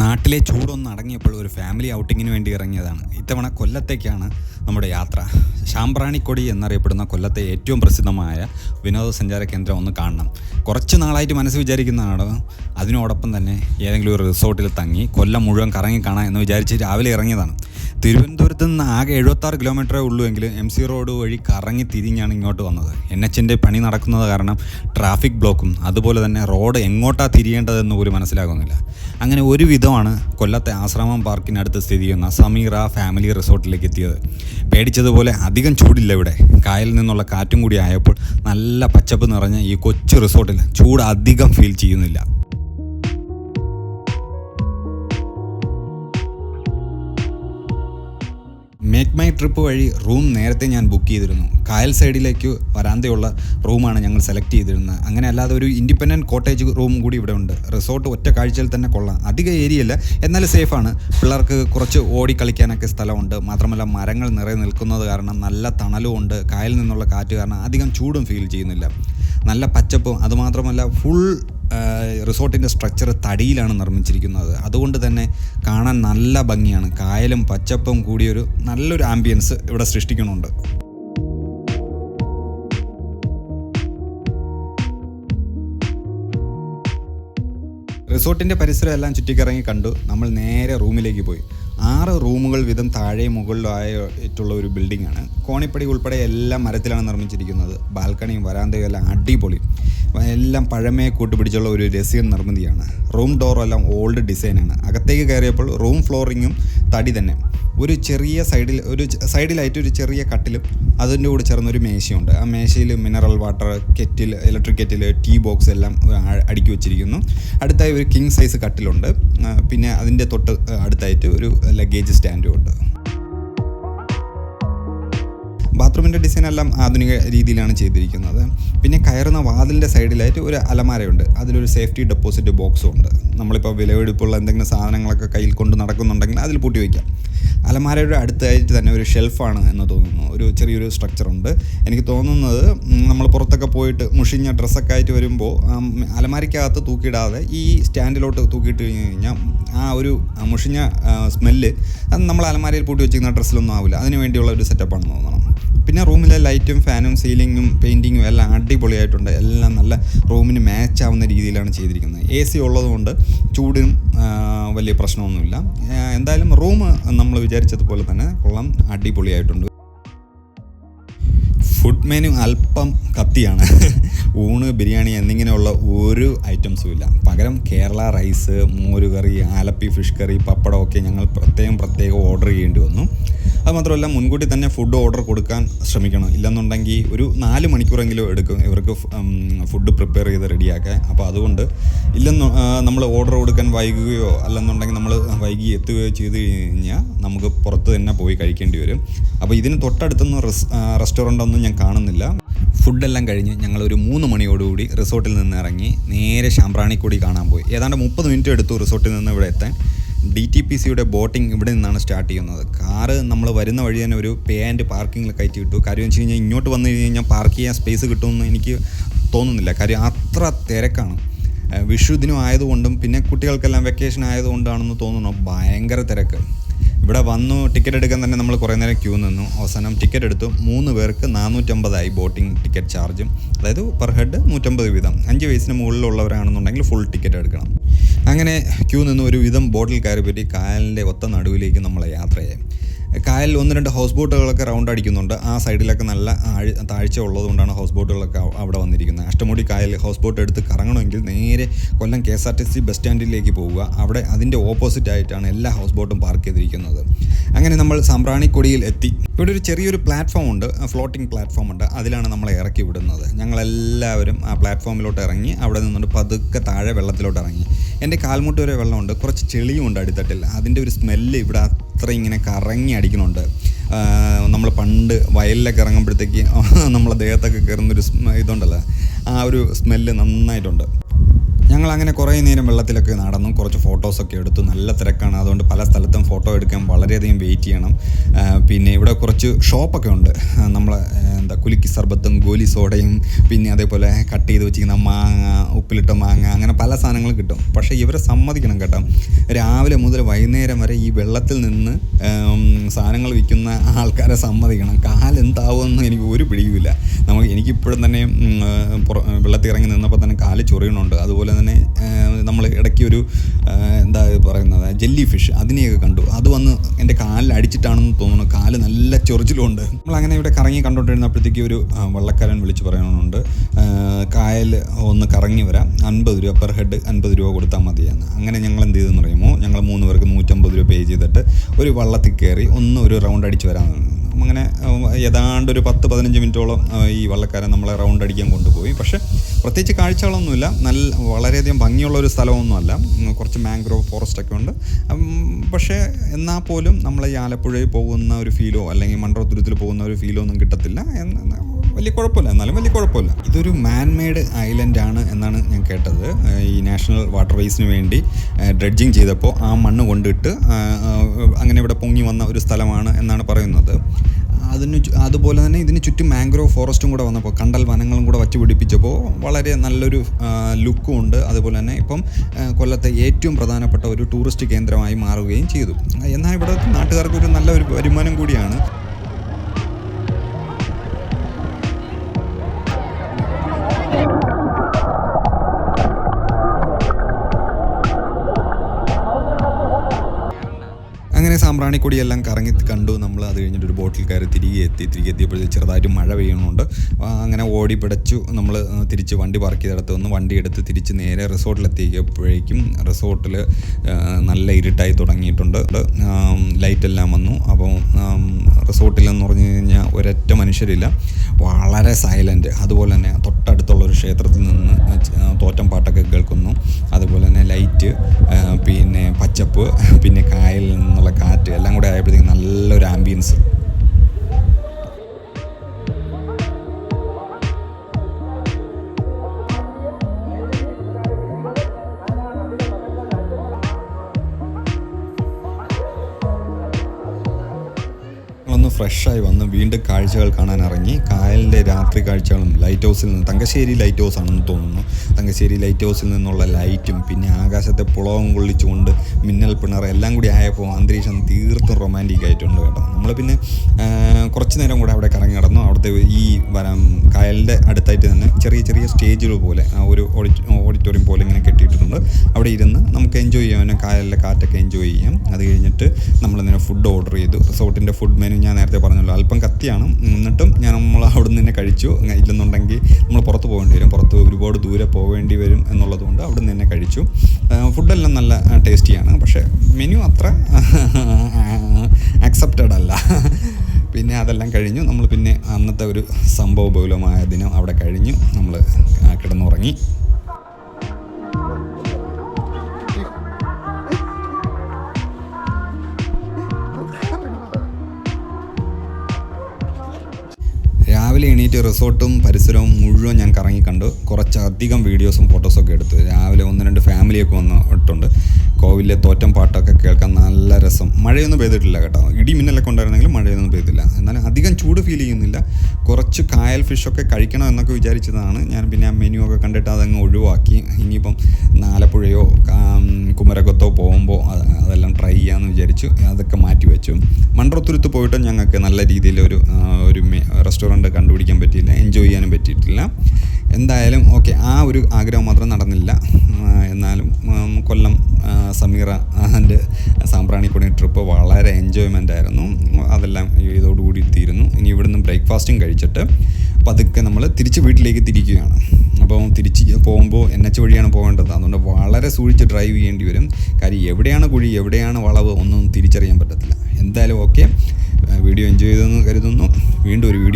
നാട്ടിലെ ചൂടൊന്ന് അടങ്ങിയപ്പോൾ ഒരു ഫാമിലി ഔട്ടിങ്ങിന് വേണ്ടി ഇറങ്ങിയതാണ്. ഇത്തവണ കൊല്ലത്തേക്കാണ് നമ്മുടെ യാത്ര. ശാമ്പ്രാണിക്കൊടി എന്നറിയപ്പെടുന്ന കൊല്ലത്തെ ഏറ്റവും പ്രസിദ്ധമായ വിനോദസഞ്ചാര കേന്ദ്രം ഒന്ന് കാണണം. കുറച്ച് നാളായിട്ട് മനസ്സ് വിചാരിക്കുന്നതാണ്? അതിനോടൊപ്പം തന്നെ ഏതെങ്കിലും ഒരു റിസോർട്ടിൽ തങ്ങി കൊല്ലം മുഴുവൻ കറങ്ങി കാണാം എന്ന് വിചാരിച്ച് രാവിലെ ഇറങ്ങിയതാണ്. തിരുവനന്തപുരത്ത് നിന്ന് ആകെ എഴുപത്താറ് കിലോമീറ്ററേ ഉള്ളൂ എങ്കിൽ എം സി റോഡ് വഴി കറങ്ങി തിരിഞ്ഞാണ് ഇങ്ങോട്ട് വന്നത്. എൻ എച്ചിന്റെ പണി നടക്കുന്നത് കാരണം ട്രാഫിക് ബ്ലോക്കും അതുപോലെ തന്നെ റോഡ് എങ്ങോട്ടാണ് തിരിയേണ്ടതെന്ന് പോലും മനസ്സിലാകുന്നില്ല. അങ്ങനെ ഒരു വിധമാണ് കൊല്ലത്തെ ആശ്രമം പാർക്കിനടുത്ത് സ്ഥിതി ചെയ്യുന്ന സമീറ ഫാമിലി റിസോർട്ടിലേക്ക് എത്തിയത്. പേടിച്ചതുപോലെ അധികം ചൂടില്ല ഇവിടെ. കായലിൽ നിന്നുള്ള കാറ്റും കൂടി ആയപ്പോൾ നല്ല പച്ചപ്പ് നിറഞ്ഞ ഈ കൊച്ചു റിസോർട്ടിൽ ചൂട് അധികം ഫീൽ ചെയ്യുന്നില്ല. മൈ ട്രിപ്പ് വഴി റൂം നേരത്തെ ഞാൻ ബുക്ക് ചെയ്തിരുന്നു. കായൽ സൈഡിലേക്ക് വരാന്തയുള്ള റൂമാണ് ഞങ്ങൾ സെലക്ട് ചെയ്തിരുന്നത്. അങ്ങനെ അല്ലാതെ ഒരു ഇൻഡിപെൻഡന്റ് കോട്ടേജ് റൂം കൂടി ഇവിടെ ഉണ്ട്. റിസോർട്ട് ഒറ്റ കാഴ്ചയിൽ തന്നെ കൊള്ളാം. അധിക ഏരിയ അല്ല എന്നാലും സേഫാണ് പിള്ളേർക്ക് കുറച്ച് ഓടി കളിക്കാനൊക്കെ സ്ഥലമുണ്ട്. മാത്രമല്ല മരങ്ങൾ നിറയെ നിൽക്കുന്നത് കാരണം നല്ല തണലും ഉണ്ട്. കായലിൽ നിന്നുള്ള കാറ്റ് കാരണം അധികം ചൂടും ഫീൽ ചെയ്യുന്നില്ല. നല്ല പച്ചപ്പും അതുമാത്രമല്ല ഫുൾ റിസോർട്ടിന്റെ സ്ട്രക്ചർ തടിയിലാണ് നിർമ്മിച്ചിരിക്കുന്നത്. അതുകൊണ്ട് തന്നെ കാണാൻ നല്ല ഭംഗിയാണ്. കായലും പച്ചപ്പും കൂടിയൊരു നല്ലൊരു ആംബിയൻസ് ഇവിടെ സൃഷ്ടിക്കുന്നുണ്ട്. റിസോർട്ടിന്റെ പരിസരം എല്ലാം ചുറ്റിക്കറങ്ങി കണ്ടു. നമ്മൾ നേരെ റൂമിലേക്ക് പോയി. ആറ് റൂമുകൾ വീതം താഴെ മുകളിലായിട്ടുള്ള ഒരു ബിൽഡിംഗ് ആണ്. കോണിപ്പടി ഉൾപ്പെടെ എല്ലാം മരത്തിലാണ് നിർമ്മിച്ചിരിക്കുന്നത്. ബാൽക്കണിയും വരാന്തയും എല്ലാം അടിപൊളി. എല്ലാം പഴമയെ കൂട്ടുപിടിച്ചുള്ള ഒരു രസ്യൻ നിർമ്മിതിയാണ്. റൂം ഡോറെല്ലാം ഓൾഡ് ഡിസൈനാണ് അകത്തേക്ക് കയറിയപ്പോൾ റൂം ഫ്ലോറിങ്ങും തടി തന്നെ. ഒരു ചെറിയ സൈഡിൽ ഒരു സൈഡിലായിട്ട് ഒരു ചെറിയ കട്ടിലും അതിന്റെ കൂടെ ചേർന്നൊരു മേശയുണ്ട്. ആ മേശയിൽ mineral water kettle electric kettle tea box എല്ലാം അടുക്കി വെച്ചിരിക്കുന്നു. അടുത്തായി ഒരു കിങ് സൈസ് കട്ടിലുണ്ട്. പിന്നെ അതിന്റെ തൊട്ട് അടുത്തായിട്ട് ഒരു ലഗേജ് സ്റ്റാൻഡും ഉണ്ട്. ബാത്റൂമിന്റെ ഡിസൈൻ എല്ലാം ആധുനിക രീതിയിലാണ് ചെയ്തിരിക്കുന്നത്. പിന്നെ കയറുന്ന വാതിലിന്റെ സൈഡിലായിട്ട് ഒരു അലമാരയുണ്ട്. അതിലൊരു സേഫ്റ്റി ഡെപ്പോസിറ്റ് ബോക്സും ഉണ്ട്. നമ്മളിപ്പോൾ വിലവെടുപ്പുള്ള എന്തെങ്കിലും സാധനങ്ങളൊക്കെ കയ്യിൽ കൊണ്ട് നടക്കുന്നുണ്ടെങ്കിൽ അതിൽ പൂട്ടി വയ്ക്കാം അലമാരയുടെ അടുത്തായിട്ട് തന്നെ ഒരു ഷെൽഫാണ് എന്ന് തോന്നുന്നു. ഒരു ചെറിയൊരു സ്ട്രക്ചറുണ്ട് എനിക്ക് തോന്നുന്നത് നമ്മൾ പുറത്തൊക്കെ പോയിട്ട് മുഷിഞ്ഞ ഡ്രസ്സൊക്കെ ആയിട്ട് വരുമ്പോൾ അലമാരയ്ക്കകത്ത് തൂക്കിയിടാതെ ഈ സ്റ്റാൻഡിലോട്ട് തൂക്കിയിട്ട് കഴിഞ്ഞ് കഴിഞ്ഞാൽ ആ ഒരു മുഷിഞ്ഞ സ്മെല്ല് അത് നമ്മൾ അലമാരയിൽ പൂട്ടി വെച്ചിരിക്കുന്ന ഡ്രസ്സിലൊന്നും ആവില്ല. അതിന് വേണ്ടിയുള്ള ഒരു സെറ്റപ്പാണ് തോന്നണം. പിന്നെ റൂമിലെ ലൈറ്റും ഫാനും സീലിങ്ങും പെയിന്റിങ്ങും എല്ലാം അടിപൊളിയായിട്ടുണ്ട്. എല്ലാം നല്ല റൂമിന് മാച്ച് ആവുന്ന രീതിയിലാണ് ചെയ്തിരിക്കുന്നത്. എ സി ഉള്ളതുകൊണ്ട് ചൂടിനും വലിയ പ്രശ്നമൊന്നുമില്ല. എന്തായാലും റൂം നമ്മൾ വിചാരിച്ചതുപോലെ തന്നെ കൊള്ളം. അടിപൊളിയായിട്ടുണ്ട്. ഫുഡ് മെനു അല്പം കത്തിയാണ്. ഊണ് ബിരിയാണി എന്നിങ്ങനെയുള്ള ഒരു ഐറ്റംസും ഇല്ല. പകരം കേരള റൈസ് മോരുകറി ആലപ്പി ഫിഷ് കറി പപ്പടമൊക്കെ ഞങ്ങൾ പ്രത്യേകം പ്രത്യേകം ഓർഡർ ചെയ്യേണ്ടി വന്നു. അത് മാത്രമല്ല മുൻകൂട്ടി തന്നെ ഫുഡ് ഓർഡർ കൊടുക്കാൻ ശ്രമിക്കണം. ഇല്ലെന്നുണ്ടെങ്കിൽ ഒരു നാല് മണിക്കൂറെങ്കിലും എടുക്കും ഇവർക്ക് ഫുഡ് പ്രിപ്പയർ ചെയ്ത് റെഡിയാക്കാൻ അപ്പോൾ അതുകൊണ്ട് ഇല്ലെന്ന് നമ്മൾ ഓർഡർ കൊടുക്കാൻ വൈകുകയോ അല്ലെന്നുണ്ടെങ്കിൽ നമ്മൾ വൈകി എത്തുകയോ ചെയ്ത് കഴിഞ്ഞാൽ നമുക്ക് പുറത്ത് തന്നെ പോയി കഴിക്കേണ്ടി വരും. അപ്പോൾ ഇതിന് തൊട്ടടുത്തൊന്നും റെസ് റെസ്റ്റോറന്റ് ഒന്നും ഞാൻ കാണുന്നില്ല. ഫുഡെല്ലാം കഴിഞ്ഞ് ഞങ്ങൾ ഒരു മൂന്ന് മണിയോടുകൂടി റിസോർട്ടിൽ നിന്ന് ഇറങ്ങി നേരെ ശാമ്പ്രാണിക്കൂടി കാണാൻ പോയി. ഏതാണ്ട് മുപ്പത് മിനിറ്റ് എടുത്തു റിസോർട്ടിൽ നിന്ന് ഇവിടെ എത്താൻ. ഡി ടി പി സിയുടെ ബോട്ടിംഗ് ഇവിടെ നിന്നാണ് സ്റ്റാർട്ട് ചെയ്യുന്നത്. കാറ് നമ്മൾ വരുന്ന വഴി തന്നെ ഒരു പേ ആൻഡ് പാർക്കിങ്ങിൽ കയറ്റി വിട്ടു. കാര്യം വെച്ച് കഴിഞ്ഞാൽ ഇങ്ങോട്ട് വന്നു കഴിഞ്ഞാൽ പാർക്ക് ചെയ്യാൻ സ്പേസ് കിട്ടുമെന്ന് എനിക്ക് തോന്നുന്നില്ല. കാര്യം അത്ര തിരക്കാണ്. വിഷുദിനം വിഷു ദിനം ആയതുകൊണ്ടും പിന്നെ കുട്ടികൾക്കെല്ലാം വെക്കേഷൻ ആയതുകൊണ്ടാണെന്ന് തോന്നുന്നു. ഭയങ്കര തിരക്ക്. ഇവിടെ വന്നു ടിക്കറ്റ് എടുക്കാൻ തന്നെ നമ്മൾ കുറേ നേരം ക്യൂ നിന്നു. അവസാനം ടിക്കറ്റ് എടുത്തു. മൂന്ന് പേർക്ക് നാനൂറ്റമ്പതായി ബോട്ടിംഗ് ടിക്കറ്റ് ചാർജും അതായത് പെർ ഹെഡ് നൂറ്റമ്പത് വീതം. അഞ്ച് വയസ്സിന് മുകളിലുള്ളവരാണെന്നുണ്ടെങ്കിൽ ഫുൾ ടിക്കറ്റ് എടുക്കണം. അങ്ങനെ ക്യൂ നിന്ന്. ഒരു വിധം ബോട്ടിൽ കയറി പറ്റി കായലിന്റെ ഒത്ത നടുവിലേക്ക് നമ്മളെ യാത്രയായി കായലിൽ ഒന്ന് രണ്ട് ഹൗസ് ബോട്ടുകളൊക്കെ റൗണ്ട് അടിക്കുന്നുണ്ട്. ആ സൈഡിലൊക്കെ നല്ല താഴ്ച ഉള്ളതുകൊണ്ടാണ് ഹൗസ് ബോട്ടുകളൊക്കെ അവിടെ വന്നിരിക്കുന്നത്. അഷ്ടമുടി കായൽ ഹൗസ് ബോട്ട് എടുത്ത് കറങ്ങണമെങ്കിൽ നേരെ Kollam K S R T C bus സ്റ്റാൻഡിലേക്ക് പോവുക. അവിടെ അതിന്റെ ഓപ്പോസിറ്റ് ആയിട്ടാണ് എല്ലാ ഹൗസ് ബോട്ടും പാർക്ക് ചെയ്തിരിക്കുന്നത്. അങ്ങനെ നമ്മൾ സാമ്പ്രാണിക്കൊടിയിൽ എത്തി. ഇവിടെ ഒരു ചെറിയൊരു പ്ലാറ്റ്ഫോം ഉണ്ട്. ഫ്ലോട്ടിംഗ് പ്ലാറ്റ്ഫോം ഉണ്ട്. അതിലാണ് നമ്മൾ ഇറക്കി വിടുന്നത്. ഞങ്ങളെല്ലാവരും ആ പ്ലാറ്റ്ഫോമിലോട്ട് ഇറങ്ങി അവിടെ നിന്നുകൊണ്ട് പതുക്കെ താഴെ വെള്ളത്തിലോട്ട് ഇറങ്ങി. എന്റെ കാൽമുട്ട് വരെ വെള്ളമുണ്ട്. കുറച്ച് ചെളിയും ഉണ്ട് അടിത്തട്ടിൽ. അതിന്റെ ഒരു സ്മെല്ല് ഇവിടെ അത്ര ഇങ്ങനെ കറങ്ങി അടിക്കുന്നുണ്ട് നമ്മൾ പണ്ട് വയലിലൊക്കെ ഇറങ്ങുമ്പോഴത്തേക്ക് നമ്മളെ ദേഹത്തൊക്കെ കയറുന്നൊരു ഇതുണ്ടല്ലോ. ആ ഒരു സ്മെല്ല് നന്നായിട്ടുണ്ട്. ഞങ്ങൾ അങ്ങനെ കുറേ നേരം വെള്ളത്തിലൊക്കെ നടന്നു. കുറച്ച് ഫോട്ടോസൊക്കെ എടുത്തു. നല്ല തിരക്കാണ്. അതുകൊണ്ട് പല സ്ഥലത്തും ഫോട്ടോ എടുക്കാൻ വളരെയധികം വെയിറ്റ് ചെയ്യണം. പിന്നെ ഇവിടെ കുറച്ച് ഷോപ്പൊക്കെ ഉണ്ട്. നമ്മൾ എന്താ കുലുക്കി സർബത്തും ഗോലി സോഡയും പിന്നെ അതേപോലെ കട്ട് ചെയ്ത് വെച്ചിരിക്കുന്ന മാങ്ങ ഉപ്പിലിട്ട മാങ്ങ അങ്ങനെ പല സാധനങ്ങളും കിട്ടും. പക്ഷേ ഇവരെ സമ്മതിക്കണം കേട്ടോ. രാവിലെ മുതൽ വൈകുന്നേരം വരെ ഈ വെള്ളത്തിൽ നിന്ന് സാധനങ്ങൾ വിൽക്കുന്ന ആൾക്കാരെ സമ്മതിക്കണം. കാലെന്താവുമെന്ന് എനിക്ക് ഒരു പിടിയുമില്ല. നമുക്ക് എനിക്കിപ്പോഴും തന്നെ വെള്ളത്തിൽ ഇറങ്ങി നിന്നപ്പോൾ തന്നെ കാൽ ചൊറിയണുണ്ട് അതുപോലെ തന്നെ നമ്മൾ ഇടയ്ക്ക് ഒരു എന്താ പറയുന്നത് ജെല്ലി ഫിഷ് അതിനെയൊക്കെ കണ്ടു. അത് വന്ന് അടിച്ചിട്ടാണെന്ന് തോന്നുന്നു. കാൽ നല്ല ചൊറിച്ചിലുണ്ട് നമ്മൾ അങ്ങനെ ഇവിടെ കറങ്ങി കണ്ടുകൊണ്ടിരുന്നപ്പോഴത്തേക്ക് ഒരു വള്ളക്കാരൻ വിളിച്ച് പറയണമെന്നുണ്ട് കായൽ ഒന്ന് കറങ്ങി വരാം. അൻപത് രൂപ പെർ ഹെഡ് അൻപത് രൂപ കൊടുത്താൽ മതിയെന്ന്. അങ്ങനെ ഞങ്ങൾ എന്ത് ചെയ്തെന്ന് പറയുമോ ഞങ്ങൾ മൂന്ന് പേർക്ക് നൂറ്റമ്പത് രൂപ പേ ചെയ്തിട്ട് ഒരു വള്ളത്തിൽ കയറി ഒന്ന് ഒരു റൗണ്ട് അടിച്ച് വരാൻ അങ്ങനെ ഏതാണ്ട് ഒരു പത്ത് പതിനഞ്ച് മിനിറ്റോളം ഈ വള്ളക്കാരൻ നമ്മളെ റൗണ്ട് അടിക്കാൻ കൊണ്ടുപോയി. പക്ഷേ പ്രത്യേകിച്ച് കാഴ്ചകളൊന്നുമില്ല. നല്ല വളരെയധികം ഭംഗിയുള്ള ഒരു സ്ഥലമൊന്നുമല്ല കുറച്ച് മാംഗ്രോവ് ഫോറസ്റ്റ് ഒക്കെ ഉണ്ട്. പക്ഷേ എന്നാൽ പോലും നമ്മൾ ഈ ആലപ്പുഴയിൽ പോകുന്ന ഒരു ഫീലോ അല്ലെങ്കിൽ മൺട്രോത്തുരുത്തിൽ പോകുന്ന ഒരു ഫീലോ ഒന്നും കിട്ടത്തില്ല. എന്ന് വലിയ കുഴപ്പമില്ല. എന്നാലും വലിയ കുഴപ്പമില്ല. ഇതൊരു മാൻമെയ്ഡ് ഐലൻഡ് ആണ് എന്നാണ് ഞാൻ കേട്ടത്. ഈ നാഷണൽ വാട്ടർ വേസിന് വേണ്ടി ഡ്രഡ്ജിങ് ചെയ്തപ്പോൾ ആ മണ്ണ് കൊണ്ടിട്ട് അങ്ങനെ ഇവിടെ പൊങ്ങി വന്ന ഒരു സ്ഥലമാണ് എന്നാണ് പറയുന്നത്. അതിന് അതുപോലെ തന്നെ ഇതിന് ചുറ്റും മാംഗ്രോവ് ഫോറസ്റ്റും കൂടെ വന്നപ്പോൾ കണ്ടൽ വനങ്ങളും കൂടെ വച്ച് പിടിപ്പിച്ചപ്പോൾ വളരെ നല്ലൊരു ലുക്കും ഉണ്ട്. അതുപോലെ തന്നെ ഇപ്പം കൊല്ലത്തെ ഏറ്റവും പ്രധാനപ്പെട്ട ഒരു ടൂറിസ്റ്റ് കേന്ദ്രമായി മാറുകയും ചെയ്തു. എന്നാൽ ഇവിടെ നാട്ടുകാർക്ക് ഒരു നല്ല ഒരു വരുമാനം കൂടിയാണ്. അങ്ങനെ സാമ്പ്രാണിക്കൊടിയെല്ലാം കറങ്ങി കണ്ടു. നമ്മൾ അത് കഴിഞ്ഞിട്ട് ഒരു ബോട്ടിൽ കയറി തിരികെ എത്തി. തിരികെ എത്തിയപ്പോഴത്തേക്ക് ചെറുതായിട്ട് മഴ പെയ്യുന്നുണ്ട് അങ്ങനെ ഓടി പിടച്ചു നമ്മൾ തിരിച്ച് വണ്ടി പാർക്ക് ചെയ്തിടത്ത് വന്ന് വണ്ടി എടുത്ത് തിരിച്ച് നേരെ റിസോർട്ടിലെത്തിയപ്പോഴേക്കും റിസോർട്ടിൽ നല്ല ഇരുട്ടായി തുടങ്ങിയിട്ടുണ്ട്. ലൈറ്റെല്ലാം വന്നു. അപ്പോൾ റിസോർട്ടിലെന്ന് പറഞ്ഞു കഴിഞ്ഞാൽ ഒരൊറ്റ മനുഷ്യരില്ല. വളരെ സൈലന്റ് അതുപോലെ തന്നെ തൊട്ടടുത്തുള്ള ഒരു ക്ഷേത്രത്തിൽ നിന്ന് തോറ്റം പാട്ടൊക്കെ കേൾക്കുന്നു. അതുപോലെ തന്നെ ലൈറ്റ് പിന്നെ പച്ചപ്പ് പിന്നെ കായലിൽ നിന്നുള്ള കാറ്റ് എല്ലാം കൂടെ ആയപ്പോഴത്തേക്കും നല്ലൊരു ആംബിയൻസ് ഫ്രഷായി വന്ന് വീണ്ടും കാഴ്ചകൾ കാണാൻ ഇറങ്ങി. കായലിന്റെ രാത്രി കാഴ്ചകളും ലൈറ്റ് ഹൗസിൽ നിന്ന് തങ്കശ്ശേരി ലൈറ്റ് ഹൗസ് ആണെന്ന് തോന്നുന്നു. തങ്കശ്ശേരി ലൈറ്റ് ഹൗസിൽ നിന്നുള്ള ലൈറ്റും പിന്നെ ആകാശത്തെ പുളവും കൊള്ളിച്ചുകൊണ്ട് മിന്നൽ പിണർ എല്ലാം കൂടി ആയപ്പോൾ അന്തരീക്ഷം തീർത്തും റൊമാന്റിക് ആയിട്ടുണ്ട് കേട്ടോ. നമ്മൾ പിന്നെ കുറച്ച് നേരം കൂടെ അവിടെ കറങ്ങി നടന്നു. അവിടുത്തെ ഈ വരം കായലിന്റെ അടുത്തായിട്ട് തന്നെ ചെറിയ ചെറിയ സ്റ്റേജുകൾ പോലെ ഒരു ഓഡിറ്റോറിയം പോലെ ഇങ്ങനെ കെട്ടിയിട്ടുണ്ട് അവിടെ ഇരുന്ന് നമുക്ക് എൻജോയ് ചെയ്യാം. കായലിലെ കാറ്റൊക്കെ എൻജോയ് ചെയ്യാം. അത് കഴിഞ്ഞിട്ട് നമ്മൾ ഇങ്ങനെ ഫുഡ് ഓർഡർ ചെയ്തു റിസോർട്ടിന്റെ ഫുഡ് മെനു ഞാൻ നേരത്തെ പറഞ്ഞല്ലോ. അല്പം കത്തിയാണ്. എന്നിട്ടും ഞാൻ നമ്മൾ അവിടെ നിന്ന് തന്നെ കഴിച്ചു. ഇല്ലെന്നുണ്ടെങ്കിൽ നമ്മൾ പുറത്ത് പോകേണ്ടി വരും. പുറത്ത് ഒരുപാട് ദൂരെ പോകേണ്ടി വരും എന്നുള്ളതുകൊണ്ട് അവിടെ നിന്ന് തന്നെ കഴിച്ചു. ഫുഡെല്ലാം നല്ല ടേസ്റ്റിയാണ് പക്ഷേ മെനു അത്ര അക്സെപ്റ്റഡ് അല്ല. പിന്നെ അതെല്ലാം കഴിഞ്ഞു. നമ്മൾ പിന്നെ അന്നത്തെ ഒരു സംഭവ ബഹുലമായ ദിനം അവിടെ കഴിഞ്ഞു. നമ്മൾ കിടന്നുറങ്ങി. റിസോർട്ടും പരിസരവും മുഴുവൻ ഞാൻ കറങ്ങി കണ്ടു. കുറച്ചധികം വീഡിയോസും ഫോട്ടോസൊക്കെ എടുത്തു. രാവിലെ ഒന്ന് രണ്ട് ഫാമിലിയൊക്കെ വന്ന് ഇട്ടുണ്ട് കോവിലെ തോറ്റം പാട്ടൊക്കെ കേൾക്കാൻ നല്ല രസം. മഴയൊന്നും പെയ്തിട്ടില്ല കേട്ടോ. ഇടി മിന്നലൊക്കെ ഉണ്ടായിരുന്നെങ്കിലും മഴയൊന്നും പെയ്തില്ല. എന്നാലും അധികം ചൂട് ഫീൽ ചെയ്യുന്നില്ല. കുറച്ച് കായൽ ഫിഷൊക്കെ കഴിക്കണം എന്നൊക്കെ വിചാരിച്ചതാണ്. ഞാൻ പിന്നെ ആ മെനു ഒക്കെ കണ്ടിട്ട് അതങ്ങ് ഒഴിവാക്കി. ഇനിയിപ്പം ആലപ്പുഴയോ കാം, കുമരകത്തോ പോകുമ്പോൾ അതെല്ലാം ട്രൈ ചെയ്യാമെന്ന് വിചാരിച്ചു. അതൊക്കെ മാറ്റി വെച്ചു. മൺറത്തുരുത്ത് പോയിട്ട് ഞങ്ങൾക്ക് നല്ല രീതിയിൽ ഒരു ഒരു റെസ്റ്റോറന്റ് കണ്ടുപിടിക്കാൻ പറ്റിയില്ല. എൻജോയ് ചെയ്യാനും പറ്റിയിട്ടില്ല. എന്തായാലും ഓക്കെ ആ ഒരു ആഗ്രഹം മാത്രം നടന്നില്ല. എന്നാലും കൊല്ലം സമീറ ആൻഡ് സാമ്പ്രാണിക്കുടി ട്രിപ്പ് വളരെ എൻജോയ്മെന്റ് ആയിരുന്നു. അതെല്ലാം ഇതോടുകൂടി തീരുന്നു. ഇനി ഇവിടുന്ന് ബ്രേക്ക്ഫാസ്റ്റും കഴിച്ചിട്ട് പതുക്കെ നമ്മൾ തിരിച്ച് വീട്ടിലേക്ക് തിരിക്കുകയാണ്. അപ്പോൾ തിരിച്ച് പോകുമ്പോൾ എൻ എച്ച് വഴിയാണ് പോകേണ്ടത്. അതുകൊണ്ട് വളരെ സൂക്ഷിച്ച് ഡ്രൈവ് ചെയ്യേണ്ടി വരും. കാര്യം എവിടെയാണ് കുഴി എവിടെയാണ് വളവ് ഒന്നും തിരിച്ചറിയാൻ പറ്റത്തില്ല. എന്തായാലും ഓക്കെ വീഡിയോ എൻജോയ് ചെയ്തെന്ന് കരുതുന്നു. വീണ്ടും ഒരു വീഡിയോ